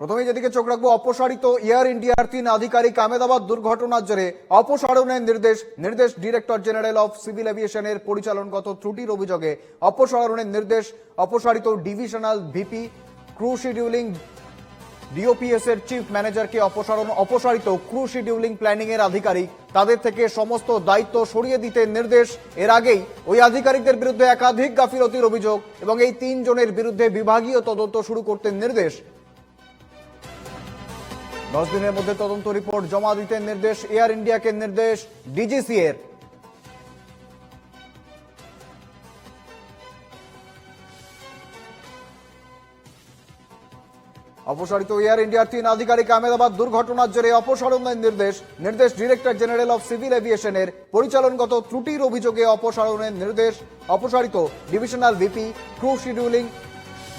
প্রথমে যেদিকে চোখ রাখব, অপসারিত এয়ার ইন্ডিয়ার তিন আধিকারিক আমেদাবাদ দুর্ঘটনার জেরে অপসারণের নির্দেশ নির্দেশ ডিরেক্টর জেনারেল অফ সিভিল এভিয়েশনের পরিচালনগত ত্রুটির অভিযোগে অপসারণের নির্দেশ, অপসারিত divisional VP crew scheduling DOPS এর চিফ ম্যানেজারকে অপসারণ, অপসারিত ক্রু শিডিউলিং প্ল্যানিং এর আধিকারিক। তাদের থেকে সমস্ত দায়িত্ব সরিয়ে দিতে নির্দেশ। এর আগেই ওই আধিকারিকদের বিরুদ্ধে একাধিক গাফিলতির অভিযোগ এবং এই তিনজনের বিরুদ্ধে বিভাগীয় তদন্ত শুরু করতে নির্দেশ। দশ দিনের মধ্যে তদন্ত রিপোর্ট জমা দিতে নির্দেশ এয়ার ইন্ডিয়াকে নির্দেশ ডিজিসি এর অপসারিত এয়ার ইন্ডিয়ার তিন আধিকারিক আহমেদাবাদ দুর্ঘটনার জেরে অপসারণের নির্দেশ নির্দেশ ডিরেক্টর জেনারেল অফ সিভিল এভিয়েশনের পরিচালনগত ত্রুটির অভিযোগে অপসারণের নির্দেশ অপসারিত divisional VP crew scheduling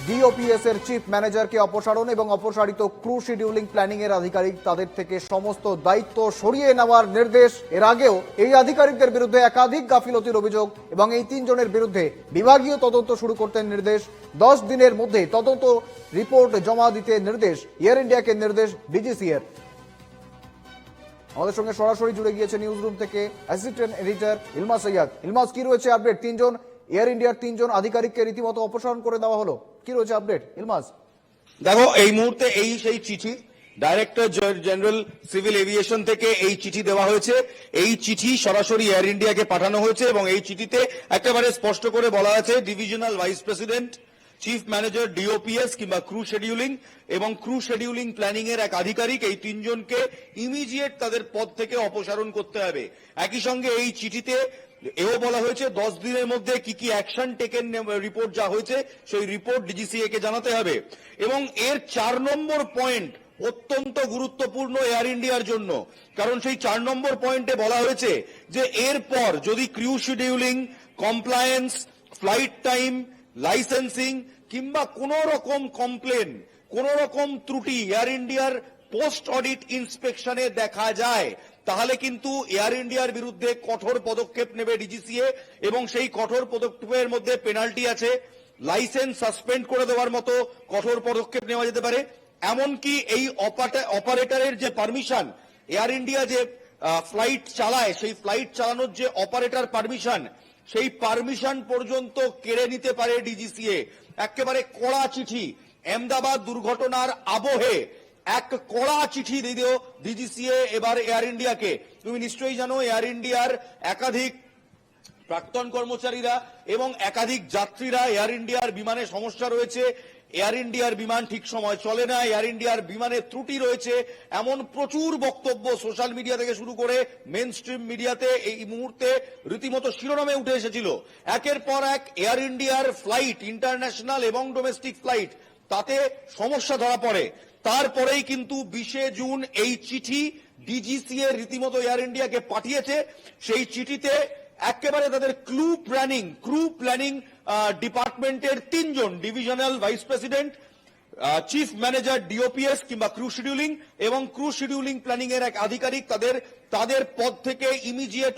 DOPS এর চিফ ম্যানেজারকে অপসারণ এবং অপসারিত ক্রু শিডিউলিং প্ল্যানিং এর আধিকারিক তাদের থেকে সমস্ত দায়িত্ব সরিয়ে নেওয়ার নির্দেশ। এর আগেও এই আধিকারিকদের বিরুদ্ধে একাধিক গাফিলতির অভিযোগ এবং এই তিনজনের বিরুদ্ধে বিভাগীয় তদন্ত শুরু করতে নির্দেশ। দশ দিনের মধ্যে তদন্ত রিপোর্ট জমা দিতে নির্দেশ। এয়ার ইন্ডিয়াকে নির্দেশ ডিজিসি এর। আমাদের সঙ্গে সরাসরি জুড়ে গিয়েছে নিউজ রুম থেকে অ্যাসিস্ট্যান্ট এডিটর ইলমাস সৈয়াদ। ইলমাস কি রয়েছে আপডেট তিনজন এয়ার ইন্ডিয়ার তিনজন আধিকারিককে রীতিমতো অপসারণ করে দেওয়া হলো। কি রয়েছে আপডেট ইলমাস। দেখো, এই মুহূর্তে এই সেই চিঠি ডাইরেক্টর জেনারেল সিভিল এভিয়েশন থেকে এই চিঠি দেওয়া হয়েছে। এই চিঠি সরাসরি এয়ার ইন্ডিয়াকে পাঠানো হয়েছে এবং এই চিঠিতে একেবারে স্পষ্ট করে বলা আছে divisional vice president chief manager DOPS কিংবা ক্রু শেডিউলিং এবং ক্রু শেডিউলিং প্ল্যানিং এর এক আধিকারিক এই তিনজনকে ইমিডিয়েট তাদের পদ থেকে অপসারণ করতে হবে। একই সঙ্গে এই চিঠিতে এও বলা হয়েছে দশ দিনের মধ্যে কি কি অ্যাকশন টেকেন রিপোর্ট যা হয়েছে, সেই রিপোর্ট ডিজিসিএ কে জানাতে হবে। এবং এর চার নম্বর পয়েন্ট অত্যন্ত গুরুত্বপূর্ণ এয়ার ইন্ডিয়ার জন্য। কারণ সেই চার নম্বর পয়েন্টে বলা হয়েছে যে এরপর যদি crew scheduling compliance flight time licensing কিংবা কোন রকম কমপ্লেন কোন রকম ত্রুটি এয়ার ইন্ডিয়ার পোস্ট অডিট ইন্সপেকশনে দেখা যায় তাহলে কিন্তু এয়ার ইন্ডিয়ার বিরুদ্ধে কঠোর পদক্ষেপ নেবে ডিজিসিএ এবং সেই কঠোর পদক্ষেপের মধ্যে পেনাল্টি আছে। লাইসেন্স সাসপেন্ড করে দেওয়ার মতো কঠোর পদক্ষেপ নেওয়া যেতে পারে। এমনকি এই অপারেটরের যে পারমিশন এয়ার ইন্ডিয়া যে ফ্লাইট চালায়, সেই ফ্লাইট চালানোর যে অপারেটর পারমিশন সেই পারমিশন পর্যন্ত কেড়ে নিতে পারে ডিজিসিএ একেবারে কড়া চিঠি আহমেদাবাদ দুর্ঘটনার আবহে এক কড়া চিঠি দিল ডিজিসিএ এবার এয়ার ইন্ডিয়াকে তুমি নিশ্চয়ই জানো এয়ার ইন্ডিয়ার একাধিক প্রাক্তন কর্মচারীরা এবং একাধিক যাত্রীরা এয়ার ইন্ডিয়ার বিমানে সমস্যা রয়েছে। এয়ার ইন্ডিয়ার বিমান ঠিক সময় চলে না। এয়ার ইন্ডিয়ার বিমানে ত্রুটি রয়েছে। এমন প্রচুর বক্তব্য সোশ্যাল মিডিয়া থেকে শুরু করে মেন স্ট্রিম মিডিয়াতে এই মুহূর্তে রীতিমতো শিরোনামে উঠে এসেছিল। একের পর এক এয়ার ইন্ডিয়ার ফ্লাইট ইন্টারন্যাশনাল এবং ডোমেস্টিক ফ্লাইট তাতে সমস্যা ধরা পড়ে। তারপরেই কিন্তু বিশে জুন এই চিঠি ডিজিসিএ রীতিমতো এয়ার ইন্ডিয়াকে পাঠিয়েছে। সেই চিঠিতে একেবারে তাদের ক্লু প্ল্যানিং ক্রু প্ল্যানিং ডিপার্টমেন্টের তিনজন divisional vice president chief manager DOPS কিংবা ক্রু শিডিউলিং এবং ক্রু শিডিউলিং প্ল্যানিং এর এক আধিকারিক তাদের তাদের পদ থেকে ইমিডিয়েট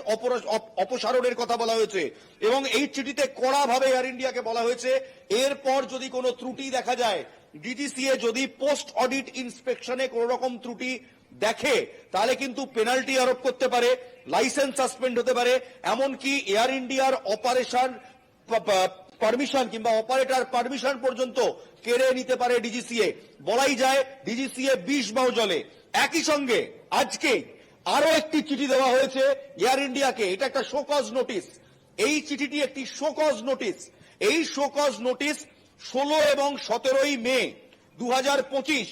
অপসারণের কথা বলা হয়েছে। এবং এই চিঠিতে কড়াভাবে এয়ার ইন্ডিয়াকে বলা হয়েছে। এরপর যদি কোনো ত্রুটি দেখা যায় ডিটিসিএ যদি পোস্ট অডিট ইন্সপেকশনে কোন রকম ত্রুটি দেখে, তাহলে কিন্তু পেনাল্টি আরোপ করতে পারে লাইসেন্স সাসপেন্ড হতে পারে, এমনকি এয়ার ইন্ডিয়ার অপারেশন পারমিশন কিংবা অপারেটর পারমিশন পর্যন্ত কেড়ে নিতে পারে ডিজিসিএ বলাই যায় ডিজিসিএ বিষ বাউ জলে। একই সঙ্গে আজকে আরও একটি চিঠি দেওয়া হয়েছে এয়ার ইন্ডিয়াকে এটা একটা শোকজ নোটিশ এই চিঠিটি একটি শোকজ নোটিশ এই শোকজ নোটিশ ষোলো এবং সতেরোই মে দু হাজার পঁচিশ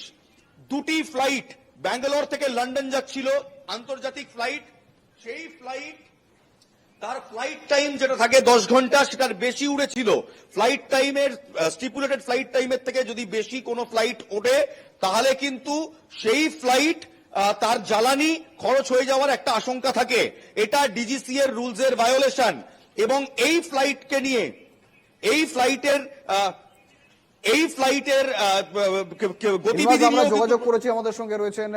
দুটি ফ্লাইট ব্যাঙ্গালোর থেকে লন্ডন যাচ্ছিল, আন্তর্জাতিক ফ্লাইট সেই ফ্লাইট তার ফ্লাইট টাইম যেটা থাকে দশ ঘণ্টা, সেটার বেশি উড়েছিল। ফ্লাইট টাইমের স্টিপুলেটেড ফ্লাইট টাইমের থেকে যদি বেশি কোনো ফ্লাইট ওঠে, তাহলে কিন্তু সেই ফ্লাইট তার জ্বালানি খরচ হয়ে যাওয়ার একটা আশঙ্কা থাকে। এটা ডিজিসি এর রুলস এর ভায়োলেশন এবং এই ফ্লাইটকে নিয়ে, এই ফ্লাইটের এই ফ্লাইটের গতিবিধি আমরা যোগাযোগ করেছি আমাদের সঙ্গে রয়েছেন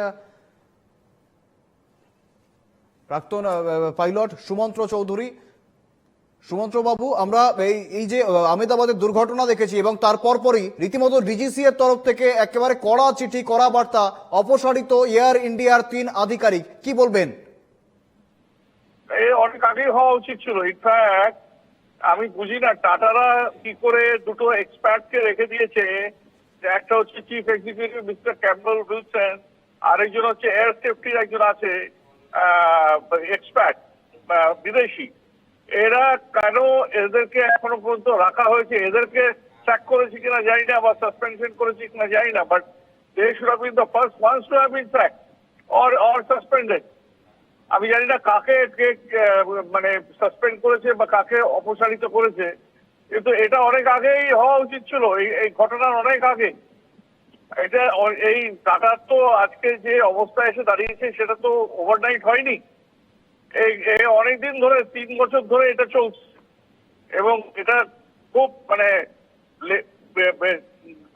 প্রাক্তন পাইলট সুমন্ত্র চৌধুরী। সুমন্ত্র বাবু আমরা এই এই যে আহ, আহমেদাবাদের দুর্ঘটনা দেখেছি এবং তারপর পরই রীতিমতো ডিজিসি এর তরফ থেকে একেবারে কড়া চিঠি কড়া বার্তা অপসারিত এয়ার ইন্ডিয়ার তিন আধিকারিক। কি বলবেন? এ অনেক আগেই হওয়া উচিত ছিল। ইনফ্যাক্ট আমি বুঝি না, টাটারা কি করে দুটো এক্সপার্টকে রেখে দিয়েছে একটা হচ্ছে chief executive mister Campbell Wilson আরেকজন হচ্ছে এয়ার সেফটির একজন আছে এক্সপার্ট বিদেশি। এরা কেন এদেরকে এখনও পর্যন্ত রাখা হয়েছে? এদেরকে স্যাক করেছে কিনা জানি না, বা সাসপেনশন করেছে কিনা জানি না but they should have been the first ones to have been sack or or suspended আমি জানি না কাকে মানে সাসপেন্ড করেছে বা কাকে অপসারিত করেছে, কিন্তু এটা অনেক আগেই হওয়া উচিত ছিল, এই ঘটনার অনেক আগে। এটা এই টাটার তো আজকে যে অবস্থা এসে দাঁড়িয়েছে, সেটা তো ওভারনাইট হয়নি। এই অনেকদিন ধরে, তিন বছর ধরে এটা চলছে। এবং এটা খুব মানে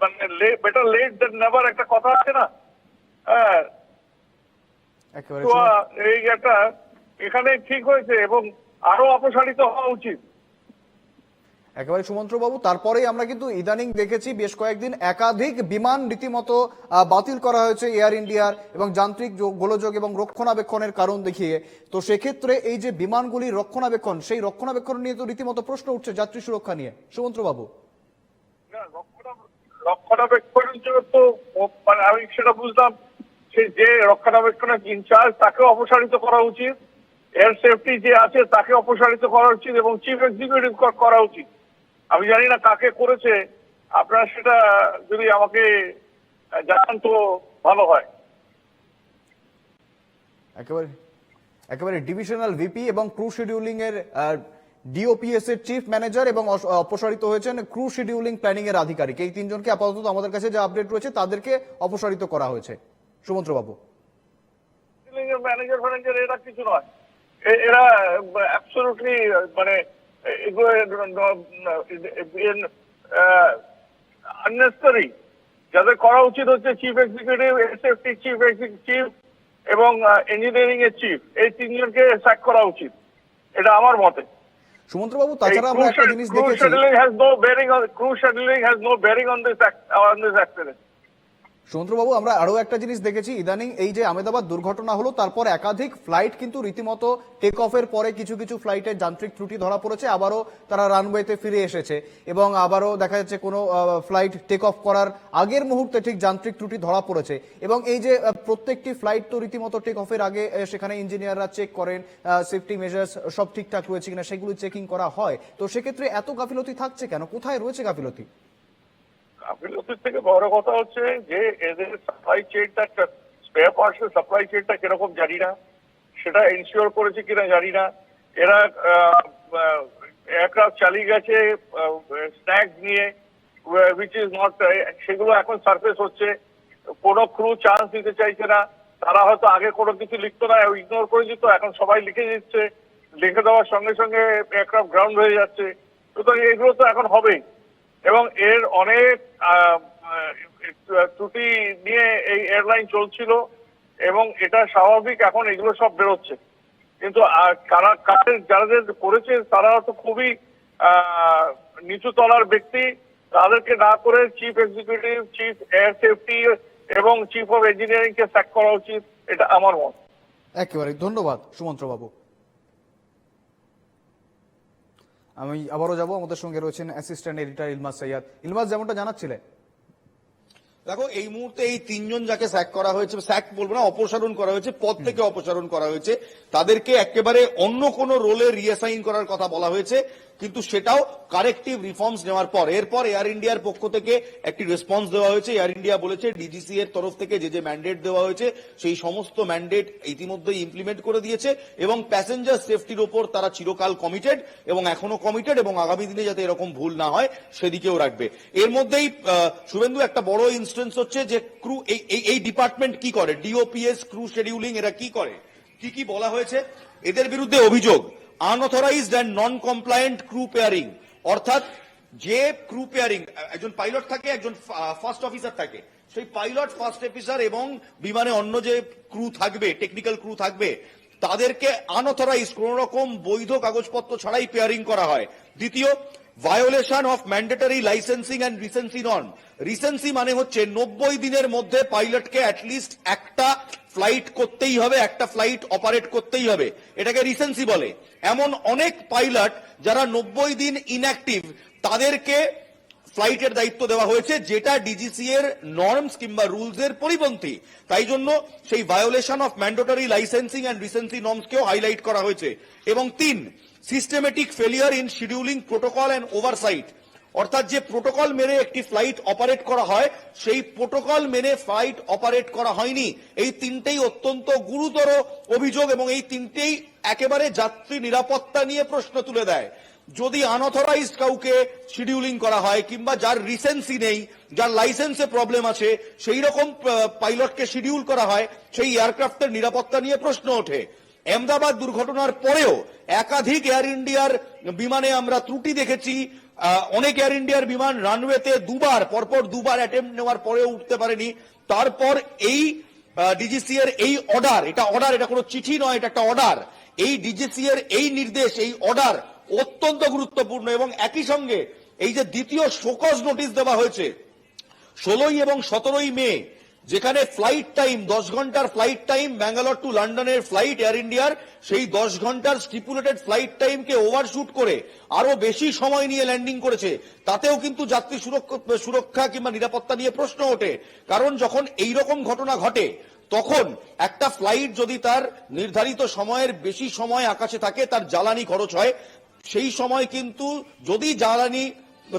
মানে বেটার লেট দেন নেভার একটা কথা আছে না? হ্যাঁ তো এই একটা এখানে ঠিক হয়েছে এবং আরও অপসারিত হওয়া উচিত। একেবারে সুমন্ত্র বাবু তারপরেই আমরা কিন্তু ইদানিং দেখেছি বেশ কয়েকদিন একাধিক বিমান রীতিমতো বাতিল করা হয়েছে এয়ার ইন্ডিয়ার এবং যান্ত্রিক গোলযোগ এবং রক্ষণাবেক্ষণের কারণ দেখিয়ে। তো সেক্ষেত্রে এই যে বিমানগুলির রক্ষণাবেক্ষণ সেই রক্ষণাবেক্ষণ নিয়ে তো রীতিমতো প্রশ্ন উঠছে যাত্রী সুরক্ষা নিয়ে। সুমন্ত্র বাবু না, রক্ষণাবেক্ষণের জন্য তো মানে আমি সেটা বুঝলাম যে রক্ষণাবেক্ষণের ইনচার্জ, তাকে অপসারিত করা উচিত। এয়ার সেফটি যে আছে, তাকে অপসারিত করা উচিত এবং চিফ এক্সিকিউটিভ করা উচিত। আমি জানি না কাকে করেছে। আপনারা সেটা যদি আমাকে জানান তো ভালো হয়। একেবারে একেবারে ডিভিশনাল ভিপি এবং ক্রু শিডিউলিং এর ডিওপিএস এর চিফ ম্যানেজার এবং অপসারিত হয়েছেন ক্রু শিডিউলিং প্ল্যানিং এর আধিকারিক। এই তিনজনকে আপাতত আমাদের কাছে যে আপডেট রয়েছে, তাদেরকে অপসারিত করা হয়েছে। সুমন্ত্র বাবু ম্যানেজার ফ্যানেজার এরা কিছু নয়। এরা অ্যাবসলুটলি মানে এগুলো আননেসারি যাদের করা উচিত হচ্ছে chief executive SFT chief chief এবং ইঞ্জিনিয়ারিং এর চিফ এই তিনজনকে স্যাক করা উচিত। এটা আমার মতে। সুমন্ত্র বাবু তাছাড়া আমরা একটা জিনিস ক্রু দেখেছি। Scheduling has no bearing on crew scheduling has no bearing on this on this accident সুমন্ত্রবাবু, আমরা আরও একটা জিনিস দেখেছি। ইদানিং এই যে আমেদাবাদ দুর্ঘটনা হলো, তারপর একাধিক ফ্লাইট কিন্তু রীতিমতো টেক অফের পরে কিছু কিছু ফ্লাইটের যান্ত্রিক ত্রুটি ধরা পড়েছে, আবারও তারা রানওয়েতে ফিরে এসেছে এবং আবারও দেখা যাচ্ছে কোনো ফ্লাইট টেক অফ করার আগের মুহূর্তে ঠিক যান্ত্রিক ত্রুটি ধরা পড়েছে। এবং এই যে প্রত্যেকটি ফ্লাইট তো রীতিমতো টেক অফের আগে সেখানে ইঞ্জিনিয়াররা চেক করেন সেফটি মেজার্স সব ঠিকঠাক রয়েছে কিনা, সেগুলো চেকিং করা হয়। তো সেক্ষেত্রে এত গাফিলতি থাকছে কেন? কোথায় রয়েছে গাফিলতি? গাফিলতির থেকে বড় কথা হচ্ছে যে এদের সাপ্লাই চেনটা স্পেয়ার পার্টস সাপ্লাই চেনটা কীরকম জানি না। সেটা ইনশিওর করেছে কিনা জানি না। এরা এয়ারক্রাফট চালিয়ে গেছে স্ন্যাক্স নিয়ে উইচ ইজ নট সেগুলো এখন সার্ফেস হচ্ছে। কোনো ক্রু চান্স দিতে চাইছে না। তারা হয়তো আগে কোনো কিছু লিখতো না ইগনোর করে দিত এখন সবাই লিখে দিচ্ছে। লিখে দেওয়ার সঙ্গে সঙ্গে এয়ারক্রাফট গ্রাউন্ড হয়ে যাচ্ছে। সুতরাং এগুলো তো এখন হবেই। এবং এর অনেক ত্রুটি নিয়ে এই এয়ারলাইন চলছিল এবং এটা স্বাভাবিক এখন এগুলো সব বেরোচ্ছে। কিন্তু কারা, কাদের যাদের করেছে তারা তো খুবই নিচু তলার ব্যক্তি। তাদেরকে না করে chief executive chief air safety এবং চিফ অফ ইঞ্জিনিয়ারিং কে স্যাক করা উচিত, এটা আমার মত। একেবারে, ধন্যবাদ সুমন্ত্র বাবু আমি আবারও যাব। আমাদের সঙ্গে রয়েছেন অ্যাসিস্ট্যান্ট এডিটর ইলমাস সৈয়াদ। ইলমাস যেমনটা জানাচ্ছিলেন দেখো এই মুহূর্তে এই তিনজন যাকে স্যাক করা হয়েছে স্যাক বলব না অপসারণ করা হয়েছে পদ থেকে অপসারণ করা হয়েছে। তাদেরকে একেবারে অন্য কোন রোলে রিঅ্যাসাইন করার কথা বলা হয়েছে। কিন্তু সেটাও কারেক্টিভ রিফর্মস নেওয়ার পর। এরপর এয়ার ইন্ডিয়ার পক্ষ থেকে একটি রেসপন্স দেওয়া হয়েছে। এয়ার ইন্ডিয়া বলেছে ডিজিসি এর তরফ থেকে যে যে ম্যান্ডেট দেওয়া হয়েছে, সেই সমস্ত ম্যান্ডেট ইতিমধ্যেই ইমপ্লিমেন্ট করে দিয়েছে এবং প্যাসেঞ্জার সেফটির ওপর তারা চিরকাল কমিটেড এবং এখনও কমিটেড এবং আগামী দিনে যাতে এরকম ভুল না হয়, সেদিকেও রাখবে। এর মধ্যেই শুভেন্দু, একটা বড় ইনস্টেন্স হচ্ছে যে ক্রু এই ডিপার্টমেন্ট কি করে? ডিওপিএস ক্রু শিডিউলিং এরা কি করে? কি কি বলা হয়েছে? এদের বিরুদ্ধে অভিযোগ। Unauthorised and non compliant crew pairing অর্থাৎ যে ক্রু পেয়ারিং একজন পাইলট থাকে, একজন ফার্স্ট অফিসার থাকে। সেই পাইলট ফার্স্ট অফিসার এবং বিমানে অন্য যে ক্রু থাকবে টেকনিক্যাল ক্রু থাকবে, তাদেরকে আনঅথরাইজ কোন রকম বৈধ কাগজপত্র ছাড়াই পেয়ারিং করা হয়। দ্বিতীয় violation of mandatory licensing and recency non recency মানে হচ্ছে নব্বই দিনের মধ্যে পাইলটকে অ্যাটলিস্ট একটা ফ্লাইট করতেই হবে, একটা ফ্লাইট অপারেট করতেই হবে। এটাকে রিসেন্সি বলে। এমন অনেক পাইলট যারা নব্বই দিন ইনঅ্যাক্টিভ তাদেরকে ফ্লাইটের দায়িত্ব দেওয়া হয়েছে, যেটা ডিজিসি এর নর্মস কিংবা রুলস এর পরিপন্থী। তাই জন্য সেই violation of mandatory licensing and recency নর্মসকেও highlight করা হয়েছে। এবং তিন systematic failure in scheduling protocol and oversight অর্থাৎ যে প্রোটোকল মেনে একটি ফ্লাইট অপারেট করা হয়, সেই প্রোটোকল মেনে ফ্লাইট অপারেট করা হয়নি। এই তিনটেই অত্যন্ত গুরুতর অভিযোগ এবং এই তিনটেই একেবারে যাত্রী নিরাপত্তা নিয়ে প্রশ্ন তুলে দেয়। যদি আনঅথরাইজড কাউকে শিডিউলিং করা হয় কিংবা যার রিসেন্সি নেই, যার লাইসেন্সে প্রবলেম আছে, সেই রকম পাইলটকে শিডিউল করা হয়, সেই এয়ারক্রাফটের নিরাপত্তা নিয়ে প্রশ্ন ওঠে। আহমেদাবাদ দুর্ঘটনার পরেও একাধিক এয়ার ইন্ডিয়ার বিমানে আমরা ত্রুটি দেখেছি। অনেক এয়ার ইন্ডিয়ার বিমান রানওয়েতে দুবার, পরপর দুবার অ্যাটেম্প নেওয়ার পরেও উঠতে পারেনি। তারপর এই ডিজিসি এর এই অর্ডার এটা অর্ডার এটা কোনো চিঠি নয়, এটা একটা অর্ডার এই ডিজিসি এর এই নির্দেশ, এই অর্ডার অত্যন্ত গুরুত্বপূর্ণ এবং একই সঙ্গে এই যে দ্বিতীয় শোকজ নোটিশ দেওয়া হয়েছে, ষোলোই এবং সতেরোই মে যেখানে ফ্লাইট টাইম দশ ঘণ্টার ফ্লাইট টাইম ব্যাঙ্গালোর টু লন্ডনের ফ্লাইট এয়ার ইন্ডিয়ার সেই দশ ঘণ্টার স্টিপুলেটেড ফ্লাইট টাইমকে ওভারশুট করে আরও বেশি সময় নিয়ে ল্যান্ডিং করেছে। তাতেও কিন্তু যাত্রী সুরক্ষা কিংবা নিরাপত্তা নিয়ে প্রশ্ন ওঠে। কারণ যখন এই রকম ঘটনা ঘটে, তখন একটা ফ্লাইট যদি তার নির্ধারিত সময়ের বেশি সময় আকাশে থাকে, তার জ্বালানি খরচ হয়, সেই সময় কিন্তু যদি জ্বালানি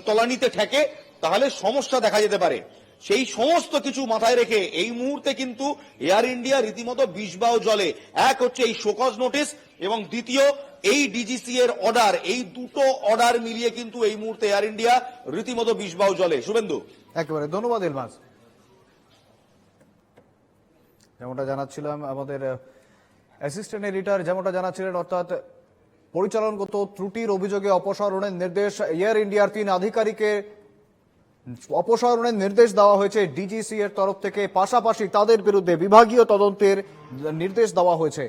তলানিতে ঠেকে, তাহলে সমস্যা দেখা যেতে পারে। সেই সমস্ত কিছু মাথায় রেখে এই মুহূর্তে কিন্তু এয়ার ইন্ডিয়া রীতিমতো বিষবাও জলে। এক হচ্ছে এই শোকজ নোটিশ এবং দ্বিতীয় এই ডিজিসি এর অর্ডার এই দুটো অর্ডার মিলিয়ে কিন্তু এই মুহূর্তে এয়ার ইন্ডিয়া রীতিমতো বিষবাও জলে। শুভেন্দু। একেবারে। ধন্যবাদ, ইলমাস। যেমনটা জানাচ্ছিলাম, আমাদের অ্যাসিস্ট্যান্ট এডিটর যেমনটা জানাচ্ছিলেন, অর্থাৎ পরিচালনগত ত্রুটির অভিযোগে অপসারণের নির্দেশ এয়ার ইন্ডিয়ার তিন আধিকারিকের অপসারণের নির্দেশ দেওয়া হয়েছে ডিজিসি এর তরফ থেকে। পাশাপাশি তাদের বিরুদ্ধে বিভাগীয় তদন্তের নির্দেশ দেওয়া হয়েছে।